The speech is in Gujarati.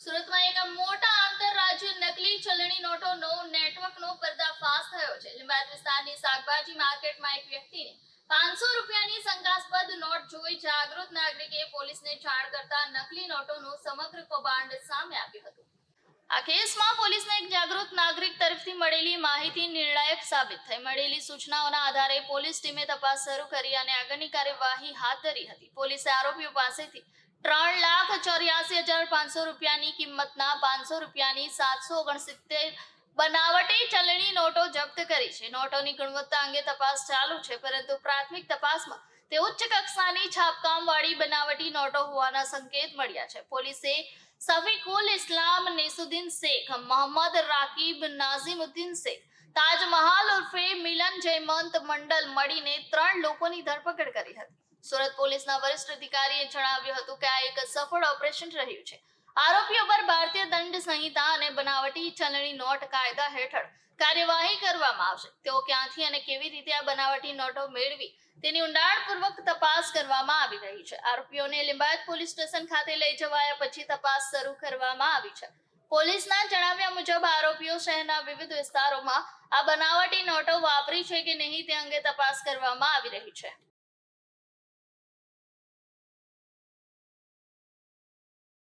સુરતમાં એક મોટા આંતરરાજ્ય નકલી ચલણી નોટોનો નેટવર્કનો પર્દાફાશ થયો છે. લીંબાયત વિસ્તારની શાકભાજી માર્કેટમાં એક વ્યક્તિને પાંચસો રૂપિયાની શંકાસ્પદ નોટ જોઈ જાગૃત નાગરિકે પોલીસને જાણ કરતા નકલી નોટોનું સમગ્ર કૌભાંડ સામે આવ્યું હતું. આ કેસમાં પોલીસને એક જાગૃત નાગરિક તરફથી મળેલી માહિતી નિર્ણાયક સાબિત થઈ. મળેલી સૂચનાઓના આધારે પોલીસ ટીમે તપાસ શરૂ કરી અને આગળની કાર્યવાહી હાથ ધરી હતી. પોલીસે આરોપીઓ પાસેથી ત્રણ લાખ ચોર્યાસી હજાર પાંચસો રૂપિયાની કિંમતના પાંચસો રૂપિયાની સાતસો ઓગણસિત્તેર બનાવટી ચલણી નોટો જપ્ત કરી છે. નોટોની ગુણવત્તા અંગે તપાસ ચાલુ છે, પરંતુ પ્રાથમિક તપાસમાં તે ઉચ્ચ કક્ષાની છાપકામવાળી બનાવટી નોટો હોવાના સંકેત મળ્યા છે. પોલીસે સફીકુલ ઇસ્લામ નેસુદ્દીન શેખ, મોહમ્મદ રાકીબ નાઝીમુદ્દીન શેખ, તાજમહાલ ઉર્ફે મિલન જયમંત મંડલ મળીને ત્રણ લોકોની ધરપકડ કરી હતી. સુરત પોલીસના વરિષ્ઠ અધિકારીએ જણાવ્યું હતું કે આ એક સફળ ઓપરેશન રહ્યું છે. આરોપીઓ પર ભારતીય દંડ સંહિતા અને બનાવટી ચલણી નોટ કાયદા હેઠળ કાર્યવાહી કરવામાં આવશે. તેઓ ક્યાંથી અને કેવી રીતે આ બનાવટી નોટો મેળવી તેની ઊંડાણપૂર્વક તપાસ કરવામાં આવી રહી છે. આરોપીઓને લિંબાયત પોલીસ સ્ટેશન ખાતે લઈ જવાયા પછી તપાસ શરૂ કરવામાં આવી છે. પોલીસના જણાવ્યા મુજબ આરોપીઓ શહેરના વિવિધ વિસ્તારોમાં આ બનાવટી નોટો વાપરી છે કે નહીં તે અંગે તપાસ કરવામાં આવી રહી છે.